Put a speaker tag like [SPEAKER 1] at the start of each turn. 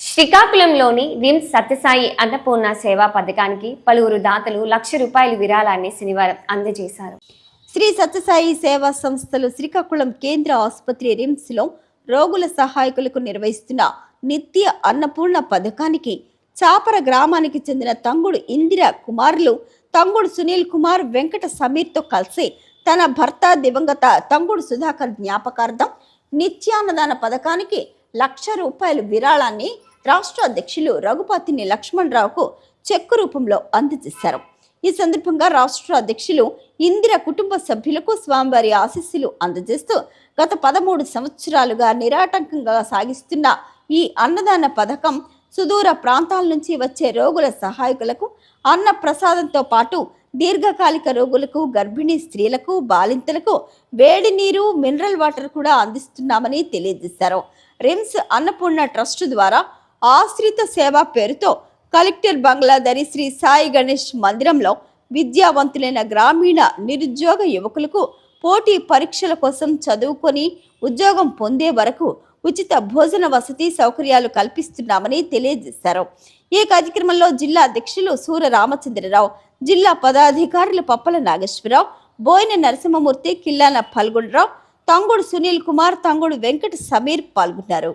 [SPEAKER 1] శ్రీకాకుళంలోని RIMS Sathya Sai Annapurna సేవా పథకానికి పలువురు దాతలు లక్ష రూపాయల విరాళాన్ని శనివారం అందజేశారు.
[SPEAKER 2] శ్రీ సత్యసాయి సేవా సంస్థలు శ్రీకాకుళం కేంద్ర ఆసుపత్రి రిమ్స్లో రోగుల సహాయకులకు నిర్వహిస్తున్న నిత్య అన్నపూర్ణ పథకానికి చాపర గ్రామానికి చెందిన తంగుడు ఇందిర కుమారులు తంగుడు సునీల్ కుమార్ వెంకట సమీర్తో కలిసి తన భర్త దివంగత తంగుడు సుధాకర్ జ్ఞాపకార్థం నిత్యాన్నదాన పథకానికి లక్ష రూపాయల విరాళాన్ని రాష్ట్ర అధ్యక్షులు రఘుపతిని లక్ష్మణరావుకు చెక్కు రూపంలో అందజేశారు. ఈ సందర్భంగా రాష్ట్ర అధ్యక్షులు ఇందిర కుటుంబ సభ్యులకు స్వామివారి ఆశీస్సులు అందజేస్తూ గత పదమూడు సంవత్సరాలుగా నిరాటంకంగా సాగిస్తున్న ఈ అన్నదాన పథకం సుదూర ప్రాంతాల నుంచి వచ్చే రోగుల సహాయకులకు అన్న ప్రసాదంతో పాటు దీర్ఘకాలిక రోగులకు గర్భిణీ స్త్రీలకు బాలింతలకు వేడి నీరు మినరల్ వాటర్ కూడా అందిస్తున్నామని తెలియజేశారు. రిమ్స్ అన్నపూర్ణ ట్రస్ట్ ద్వారా ఆశ్రిత సేవ పేరుతో కలెక్టర్ బంగ్లాదరి శ్రీ సాయి గణేష్ మందిరంలో విద్యావంతులైన గ్రామీణ నిరుద్యోగ యువకులకు పోటీ పరీక్షల కోసం చదువుకొని ఉద్యోగం పొందే వరకు ఉచిత భోజన వసతి సౌకర్యాలు కల్పిస్తున్నామని తెలియజేశారు. ఈ కార్యక్రమంలో జిల్లా అధ్యక్షులు సూర రామచంద్రరావు జిల్లా పదాధికారులు పప్పల నాగేశ్వరరావు బోయిన నరసింహమూర్తి కిల్లాన ఫల్గుణరావు తంగుడు సునీల్ కుమార్ తంగుడు వెంకట సమీర్ పాల్గొన్నారు.